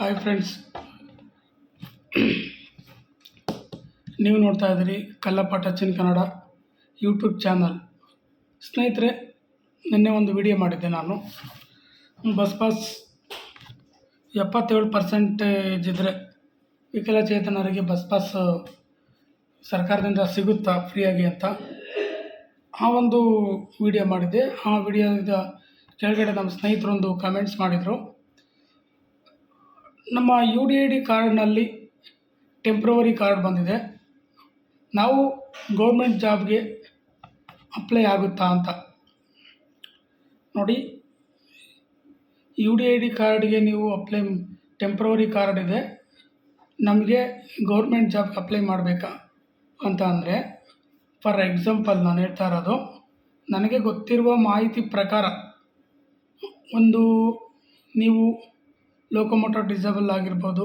Hi friends ನೀವು ನೋಡ್ತಾ ಇದ್ದೀರಿ Kallappa touch Kannada YouTube channel ಸ್ನೇಹಿತರೆ, ನಿನ್ನೆ ಒಂದು ವಿಡಿಯೋ ಮಾಡಿದ್ದೆ ನಾನು. ಬಸ್ ಪಾಸ್ ಎಪ್ಪತ್ತೇಳು ಪರ್ಸೆಂಟೇಜ್ ಇದ್ದರೆ ವಿಕಲಚೇತನರಿಗೆ ಬಸ್ ಪಾಸ್ ಸರ್ಕಾರದಿಂದ ಸಿಗುತ್ತಾ ಫ್ರೀಯಾಗಿ ಅಂತ? ಆ ಒಂದು ವಿಡಿಯೋ ಮಾಡಿದ್ದೆ. ಆ ವಿಡಿಯೋದ ಕೆಳಗಡೆ ನಮ್ಮ ಸ್ನೇಹಿತರೊಂದು ಕಮೆಂಟ್ಸ್ ಮಾಡಿದರು. ನಮ್ಮ ಯು ಡಿ ಐ ಡಿ ಕಾರ್ಡ್ನಲ್ಲಿ ಟೆಂಪ್ರವರಿ ಕಾರ್ಡ್ ಬಂದಿದೆ. ನಾವು ಗೌರ್ಮೆಂಟ್ ಜಾಬ್ಗೆ ಅಪ್ಲೈ ಆಗುತ್ತಾ ಅಂತ. ನೋಡಿ ಯು ಡಿ ಐ ಡಿ ಕಾರ್ಡ್ಗೆ ನೀವು ಅಪ್ಲೈ ಟೆಂಪ್ರವರಿ ಕಾರ್ಡ್ ಇದೆ. ನಮಗೆ ಗೌರ್ಮೆಂಟ್ ಜಾಬ್ಗೆ ಅಪ್ಲೈ ಮಾಡಬೇಕಾ ಅಂತ ಅಂದರೆ ಫಾರ್ ಎಕ್ಸಾಂಪಲ್ ನಾನು ಹೇಳ್ತಾ ಇರೋದು, ನನಗೆ ಗೊತ್ತಿರುವ ಮಾಹಿತಿ ಪ್ರಕಾರ ಒಂದು ನೀವು ಲೋಕೋಮೋಟರ್ ಡಿಸೇಬಲ್ ಆಗಿರ್ಬೋದು,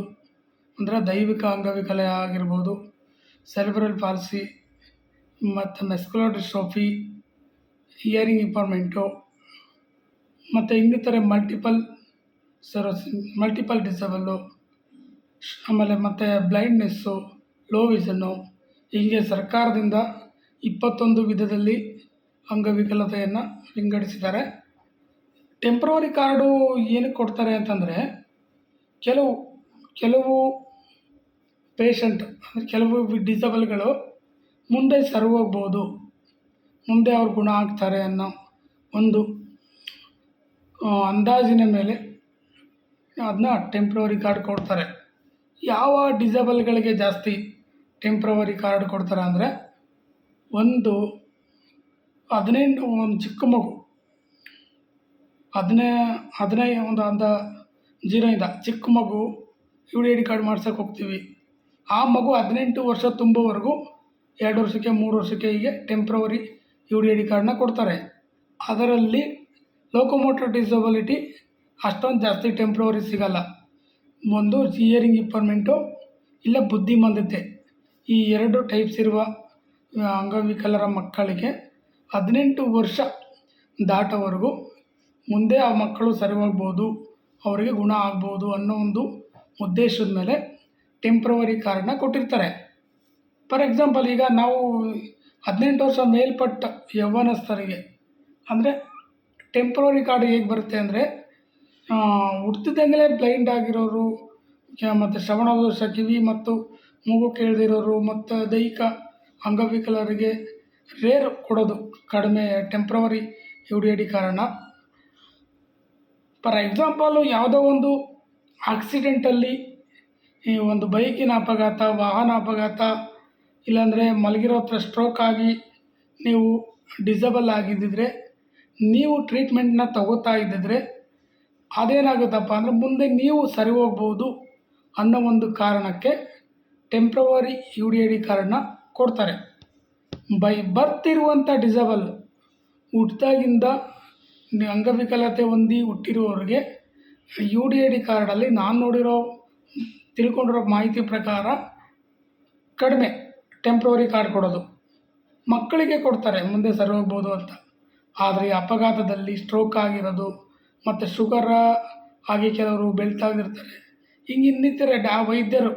ಅಂದರೆ ದೈವಿಕ ಅಂಗವಿಕಲ ಆಗಿರ್ಬೋದು, ಸೆರೆಬ್ರಲ್ ಪಾಲ್ಸಿ ಮತ್ತು ಮೆಸ್ಕುಲರ್ ಡಿಸ್ಟ್ರೋಫಿ ಹಿಯರಿಂಗ್ ಇಂಪಾರ್ಮೆಂಟು, ಮತ್ತು ಇನ್ನಿತರೆ ಮಲ್ಟಿಪಲ್ ಸರ್ ಮಲ್ಟಿಪಲ್ ಡಿಸೇಬಲ್ಲು, ಆಮೇಲೆ ಮತ್ತು ಬ್ಲೈಂಡ್ನೆಸ್ಸು, ಲೋ ವಿಷನ್ನು ಹೀಗೆ ಸರ್ಕಾರದಿಂದ ಇಪ್ಪತ್ತೊಂದು ವಿಧದಲ್ಲಿ ಅಂಗವಿಕಲತೆಯನ್ನು ವಿಂಗಡಿಸಿದ್ದಾರೆ. ಟೆಂಪ್ರವರಿ ಕಾರ್ಡು ಏನಕ್ಕೆ ಕೊಡ್ತಾರೆ ಅಂತಂದರೆ ಕೆಲವು ಕೆಲವು ಪೇಷಂಟ್ ಅಂದರೆ ಕೆಲವು ಡಿಸಬಲ್ಗಳು ಮುಂದೆ ಸರ್ವ್ ಹೋಗ್ಬೋದು ಮುಂದೆ ಅವ್ರು ಗುಣ ಆಗ್ತಾರೆ ಅನ್ನೋ ಒಂದು ಅಂದಾಜಿನ ಮೇಲೆ ಅದನ್ನ ಟೆಂಪ್ರವರಿ ಕಾರ್ಡ್ ಕೊಡ್ತಾರೆ. ಯಾವ ಡಿಸಬಲ್ಗಳಿಗೆ ಜಾಸ್ತಿ ಟೆಂಪ್ರವರಿ ಕಾರ್ಡ್ ಕೊಡ್ತಾರೆ ಅಂದರೆ ಒಂದು ಹದಿನೆಂಟು ಒಂದು ಚಿಕ್ಕ ಮಗು, ಹದಿನೈ ಹದಿನೈ, ಒಂದು ಅಂದ ಜೀರೋಯಿಂದ ಚಿಕ್ಕ ಮಗು U D I D card ಮಾಡ್ಸೋಕೆ ಹೋಗ್ತೀವಿ. ಆ ಮಗು ಹದಿನೆಂಟು ವರ್ಷ ತುಂಬುವವರೆಗೂ ಎರಡು ವರ್ಷಕ್ಕೆ, ಮೂರು ವರ್ಷಕ್ಕೆ ಹೀಗೆ temporary U D I D ಕಾರ್ಡನ್ನ ಕೊಡ್ತಾರೆ. ಅದರಲ್ಲಿ ಲೋಕೋಮೋಟರ್ ಡಿಸಬಿಲಿಟಿ ಅಷ್ಟೊಂದು ಜಾಸ್ತಿ ಟೆಂಪ್ರವರಿ ಸಿಗಲ್ಲ. ಒಂದು ಸಿಯರಿಂಗ್ ಇಂಪರ್ಮೆಂಟು ಇಲ್ಲ ಬುದ್ಧಿಮಂದತೆ ಈ ಎರಡು ಟೈಪ್ಸ್ ಇರುವ ಅಂಗವಿಕಲರ ಮಕ್ಕಳಿಗೆ ಹದಿನೆಂಟು ವರ್ಷ ದಾಟೋವರೆಗೂ ಮುಂದೆ ಆ ಮಕ್ಕಳು ಸರಿ ಹೋಗ್ಬೋದು ಅವರಿಗೆ ಗುಣ ಆಗ್ಬೋದು ಅನ್ನೋ ಒಂದು ಉದ್ದೇಶದ ಮೇಲೆ ಟೆಂಪ್ರವರಿ ಕಾರ್ಡನ್ನ ಕೊಟ್ಟಿರ್ತಾರೆ. ಫಾರ್ ಎಕ್ಸಾಂಪಲ್ ಈಗ ನಾವು ಹದಿನೆಂಟು ವರ್ಷ ಮೇಲ್ಪಟ್ಟ ಯೌವನಸ್ಥರಿಗೆ, ಅಂದರೆ ಟೆಂಪ್ರವರಿ ಕಾರ್ಡ್ ಹೇಗೆ ಬರುತ್ತೆ ಅಂದರೆ ಹುಟ್ಟಿದಂಗಲೇ ಬ್ಲೈಂಡ್ ಆಗಿರೋರು ಮತ್ತು ಶ್ರವಣದೋಷ ಕಿವಿ ಮತ್ತು ಮೂಗು ಕೇಳದಿರೋರು, ಮತ್ತು ದೈಹಿಕ ಅಂಗವಿಕಲರಿಗೆ ರೇರ್ ಕೊಡೋದು ಕಡಿಮೆ temporary U D I D for example ಯಾವುದೋ ಒಂದು ಆಕ್ಸಿಡೆಂಟಲ್ಲಿ ಈ ಒಂದು ಬೈಕಿನ ಅಪಘಾತ, ವಾಹನ ಅಪಘಾತ, ಇಲ್ಲಾಂದರೆ ಮಲಗಿರೋ ಹತ್ರ ಸ್ಟ್ರೋಕ್ ಆಗಿ ನೀವು ಡಿಸಬಲ್ ಆಗಿದ್ದಿದ್ರೆ, ನೀವು ಟ್ರೀಟ್ಮೆಂಟ್ನ ತಗೋತಾ ಇದ್ದಿದ್ರೆ ಅದೇನಾಗುತ್ತಪ್ಪ ಅಂದರೆ ಮುಂದೆ ನೀವು ಸರಿ ಹೋಗ್ಬೋದು ಅನ್ನೋ ಒಂದು ಕಾರಣಕ್ಕೆ temporary U D I D ಕಾರ್ಡನ್ನ ಕೊಡ್ತಾರೆ. ಬೈ ಬರ್ತಿರುವಂಥ ಡಿಸಬಲ್ ಹುಟ್ಟಿದಾಗಿಂದ ಅಂಗವಿಕಲತೆ ಹೊಂದಿ ಹುಟ್ಟಿರುವವರಿಗೆ ಯು ಡಿ ಐ ಡಿ ಕಾರ್ಡಲ್ಲಿ ನಾನು ನೋಡಿರೋ, ತಿಳ್ಕೊಂಡಿರೋ ಮಾಹಿತಿ ಪ್ರಕಾರ ಕಡಿಮೆ ಟೆಂಪ್ರವರಿ ಕಾರ್ಡ್ ಕೊಡೋದು. ಮಕ್ಕಳಿಗೆ ಕೊಡ್ತಾರೆ, ಮುಂದೆ ಸರಿ ಹೋಗ್ಬೋದು ಅಂತ. ಆದರೆ ಅಪಘಾತದಲ್ಲಿ ಸ್ಟ್ರೋಕ್ ಆಗಿರೋದು ಮತ್ತು ಶುಗರ ಆಗಿ ಕೆಲವರು ಬೆಳ್ತಾಗಿರ್ತಾರೆ ಹಿಂಗೆ ಇನ್ನಿತರೆ ಡಾ, ವೈದ್ಯರು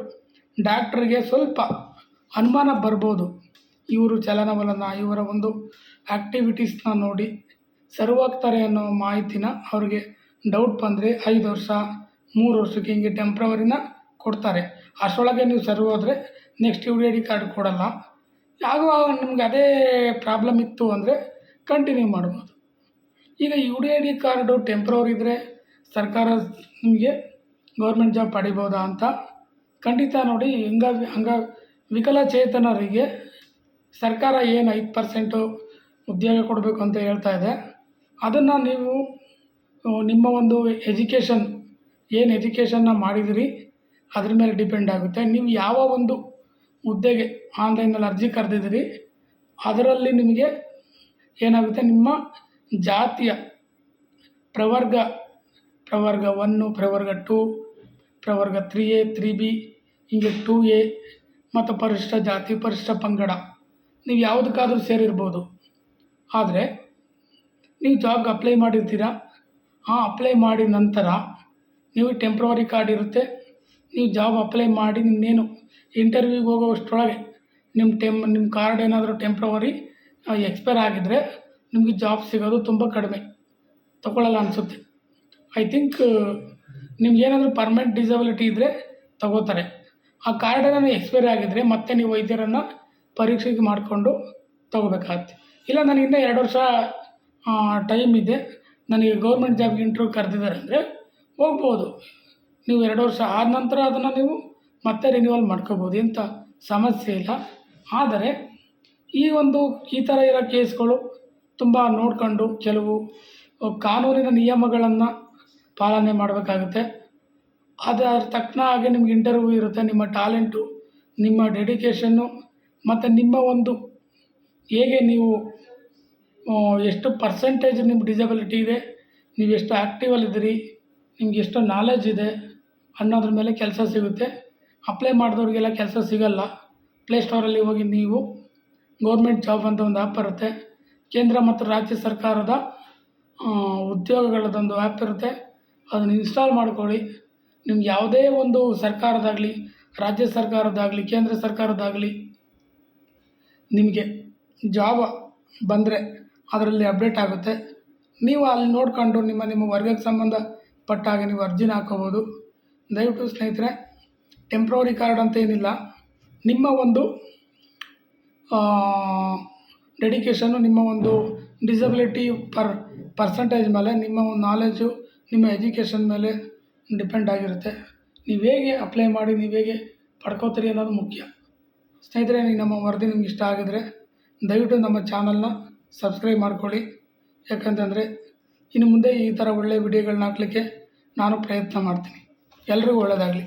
ಡಾಕ್ಟ್ರಿಗೆ ಸ್ವಲ್ಪ ಅನುಮಾನ ಬರ್ಬೋದು. ಇವರು ಚಲನವಲನ, ಇವರ ಒಂದು ಆ್ಯಕ್ಟಿವಿಟೀಸ್ನ ನೋಡಿ ಸರಿವಾಗ್ತಾರೆ ಅನ್ನೋ ಮಾಹಿತಿನ ಅವ್ರಿಗೆ ಡೌಟ್ ಬಂದರೆ ಐದು ವರ್ಷ, ಮೂರು ವರ್ಷಕ್ಕೆ ಹಿಂಗೆ ಟೆಂಪ್ರವರಿನ ಕೊಡ್ತಾರೆ. ಅಷ್ಟರೊಳಗೆ ನೀವು ಸರ್ವ್ ಹೋದರೆ next U D I D card ಕೊಡೋಲ್ಲ. ಯಾವಾಗ ನಿಮ್ಗೆ ಅದೇ ಪ್ರಾಬ್ಲಮ್ ಇತ್ತು ಅಂದರೆ ಕಂಟಿನ್ಯೂ ಮಾಡ್ಬೋದು. ಈಗ U D I D card temporary ಇದ್ದರೆ ಸರ್ಕಾರ ನಿಮಗೆ ಗೌರ್ಮೆಂಟ್ ಜಾಬ್ ಪಡಿಬೋದಾ ಅಂತ ಖಂಡಿತ ನೋಡಿ, ಹಿಂಗ, ಹಂಗ ವಿಕಲಚೇತನರಿಗೆ ಸರ್ಕಾರ ಏನು ಐದು ಪರ್ಸೆಂಟು ಉದ್ಯೋಗ ಕೊಡಬೇಕು ಅಂತ ಹೇಳ್ತಾ ಇದೆ. ಅದನ್ನು ನೀವು ನಿಮ್ಮ ಒಂದು ಎಜುಕೇಷನ್ ಏನು ಎಜುಕೇಷನ್ನ ಮಾಡಿದಿರಿ, ಅದ್ರ ಮೇಲೆ ಡಿಪೆಂಡ್ ಆಗುತ್ತೆ. ನೀವು ಯಾವ ಒಂದು ಹುದ್ದೆಗೆ ಆನ್ಲೈನಲ್ಲಿ ಅರ್ಜಿ ಕರೆದಿದ್ದೀರಿ ಅದರಲ್ಲಿ ನಿಮಗೆ ಏನಾಗುತ್ತೆ? ನಿಮ್ಮ ಜಾತಿಯ ಪ್ರವರ್ಗ ಪ್ರವರ್ಗ ಒನ್ನು ಪ್ರವರ್ಗ ಟೂ ಪ್ರವರ್ಗ ತ್ರೀ ಎ ತ್ರೀ ಬಿ ಹೀಗೆ ಟೂ ಎ ಮತ್ತು ಪರಿಶಿಷ್ಟ ಜಾತಿ ಪರಿಶಿಷ್ಟ ಪಂಗಡ, ನೀವು ಯಾವುದಕ್ಕಾದರೂ ಸೇರಿರ್ಬೋದು. ಆದರೆ ನೀವು ಜಾಬ್ಗೆ ಅಪ್ಲೈ ಮಾಡಿರ್ತೀರಾ? ಆ ಅಪ್ಲೈ ಮಾಡಿದ ನಂತರ ನೀವು ಟೆಂಪ್ರವರಿ ಕಾರ್ಡ್ ಇರುತ್ತೆ. ನೀವು ಜಾಬ್ ಅಪ್ಲೈ ಮಾಡಿ ನಿಮ್ಮನ್ನೇನು ಇಂಟರ್ವ್ಯೂಗೆ ಹೋಗೋಷ್ಟರೊಳಗೆ ನಿಮ್ಮ ಟೆಮ್ ನಿಮ್ಮ ಕಾರ್ಡ್ ಏನಾದರೂ ಟೆಂಪ್ರವರಿ ಎಕ್ಸ್ಪೈರ್ ಆಗಿದ್ದರೆ ನಿಮಗೆ ಜಾಬ್ ಸಿಗೋದು ತುಂಬ ಕಡಿಮೆ. ತಗೊಳ್ಳಲ್ಲ ಅನಿಸುತ್ತೆ. ಐ ಥಿಂಕ್ ನಿಮ್ಗೇನಾದರೂ ಪರ್ಮನೆಂಟ್ ಡಿಸಬಿಲಿಟಿ ಇದ್ದರೆ ತಗೋತಾರೆ. ಆ ಕಾರ್ಡ್ ಏನಾದ್ರು ಎಕ್ಸ್ಪೈರ್ ಆಗಿದ್ದರೆ ಮತ್ತೆ ನೀವು ವೈದ್ಯರನ್ನು ಪರೀಕ್ಷೆಗೆ ಮಾಡಿಕೊಂಡು ತಗೋಬೇಕಾಗತ್ತೆ. ಇಲ್ಲ ನನಗೆ ಇನ್ನೂ ಎರಡು ವರ್ಷ ಟೈಮ್ ಇದೆ. ನನಗೆ ಗೌರ್ಮೆಂಟ್ ಜಾಬ್ಗೆ ಇಂಟ್ರ್ಯೂ ಕರೆದಿದ್ದಾರೆ ಅಂದರೆ ಹೋಗ್ಬೋದು. ನೀವು ಎರಡು ವರ್ಷ ಆದ ನಂತರ ಅದನ್ನು ನೀವು ಮತ್ತೆ ರಿನ್ಯೂವಲ್ ಮಾಡ್ಕೋಬೋದು ಎಂಥ ಸಮಸ್ಯೆ ಇಲ್ಲ. ಆದರೆ ಈ ಒಂದು, ಈ ಥರ ಇರೋ ಕೇಸ್ಗಳು ತುಂಬ ನೋಡಿಕೊಂಡು ಕೆಲವು ಕಾನೂನಿನ ನಿಯಮಗಳನ್ನು ಪಾಲನೆ ಮಾಡಬೇಕಾಗುತ್ತೆ. ಅದರ ತಕ್ಕನ ಹಾಗೆ ನಿಮ್ಗೆ ಇಂಟರ್ವ್ಯೂ ಇರುತ್ತೆ. ನಿಮ್ಮ ಟ್ಯಾಲೆಂಟು ನಿಮ್ಮ ಡೆಡಿಕೇಷನ್ನು ಮತ್ತು ನಿಮ್ಮ ಒಂದು ಹೇಗೆ ನೀವು ಎಷ್ಟು ಪರ್ಸೆಂಟೇಜ್ ನಿಮ್ಮ ಡಿಸಬಿಲಿಟಿ ಇದೆ, ನೀವು ಎಷ್ಟು ಆ್ಯಕ್ಟಿವಲ್ಲಿದ್ದೀರಿ ನಿಮ್ಗೆ ಎಷ್ಟು ನಾಲೆಜ್ ಇದೆ ಅನ್ನೋದ್ರ ಮೇಲೆ ಕೆಲಸ ಸಿಗುತ್ತೆ. ಅಪ್ಲೈ ಮಾಡಿದವ್ರಿಗೆಲ್ಲ ಕೆಲಸ ಸಿಗಲ್ಲ. ಪ್ಲೇಸ್ಟೋರಲ್ಲಿ ಹೋಗಿ ನೀವು ಗೌರ್ಮೆಂಟ್ ಜಾಬ್ ಅಂತ ಒಂದು ಆ್ಯಪ್ ಇರುತ್ತೆ. ಕೇಂದ್ರ ಮತ್ತು ರಾಜ್ಯ ಸರ್ಕಾರದ ಉದ್ಯೋಗಗಳದೊಂದು ಆ್ಯಪ್ ಇರುತ್ತೆ. ಅದನ್ನು ಇನ್ಸ್ಟಾಲ್ ಮಾಡ್ಕೊಳ್ಳಿ. ನಿಮ್ಗೆ ಯಾವುದೇ ಒಂದು ಸರ್ಕಾರದಾಗಲಿ ರಾಜ್ಯ ಸರ್ಕಾರದಾಗಲಿ ಕೇಂದ್ರ ಸರ್ಕಾರದಾಗಲಿ ನಿಮಗೆ ಜಾಬ್ ಬಂದರೆ ಅದರಲ್ಲಿ ಅಪ್ಡೇಟ್ ಆಗುತ್ತೆ. ನೀವು ಅಲ್ಲಿ ನೋಡ್ಕೊಂಡು ನಿಮ್ಮ ನಿಮ್ಮ ವರ್ಗಕ್ಕೆ ಸಂಬಂಧಪಟ್ಟ ಹಾಗೆ ನೀವು ಅರ್ಜಿನ ಹಾಕೋಬೋದು. ದಯವಿಟ್ಟು ಸ್ನೇಹಿತರೆ ಟೆಂಪ್ರವರಿ ಕಾರ್ಡ್ ಅಂತ ಏನಿಲ್ಲ. ನಿಮ್ಮ ಒಂದು ಡೆಡಿಕೇಷನ್ನು ನಿಮ್ಮ ಒಂದು ಡಿಸಬಿಲಿಟಿ ಪರ್ ಪರ್ಸಂಟೇಜ್ ಮೇಲೆ, ನಿಮ್ಮ ಒಂದು ನಾಲೆಜು ನಿಮ್ಮ ಎಜುಕೇಷನ್ ಮೇಲೆ ಡಿಪೆಂಡ್ ಆಗಿರುತ್ತೆ. ನೀವು ಹೇಗೆ ಅಪ್ಲೈ ಮಾಡಿ, ನೀವು ಹೇಗೆ ಪಡ್ಕೋತೀರಿ ಅನ್ನೋದು ಮುಖ್ಯ. ಸ್ನೇಹಿತರೆ ನೀವು ನಮ್ಮ ವರದಿ ನಿಮ್ಗೆ ಇಷ್ಟ ಆಗಿದರೆ ದಯವಿಟ್ಟು ನಮ್ಮ ಚಾನಲ್ನ ಸಬ್ಸ್ಕ್ರೈಬ್ ಮಾಡ್ಕೊಳ್ಳಿ. ಯಾಕಂತಂದರೆ ಇನ್ನು ಮುಂದೆ ಈ ಥರ ಒಳ್ಳೆಯ ವಿಡಿಯೋಗಳನ್ನ ಹಾಕ್ಲಿಕ್ಕೆ ನಾನು ಪ್ರಯತ್ನ ಮಾಡ್ತೀನಿ. ಎಲ್ರಿಗೂ ಒಳ್ಳೆಯದಾಗಲಿ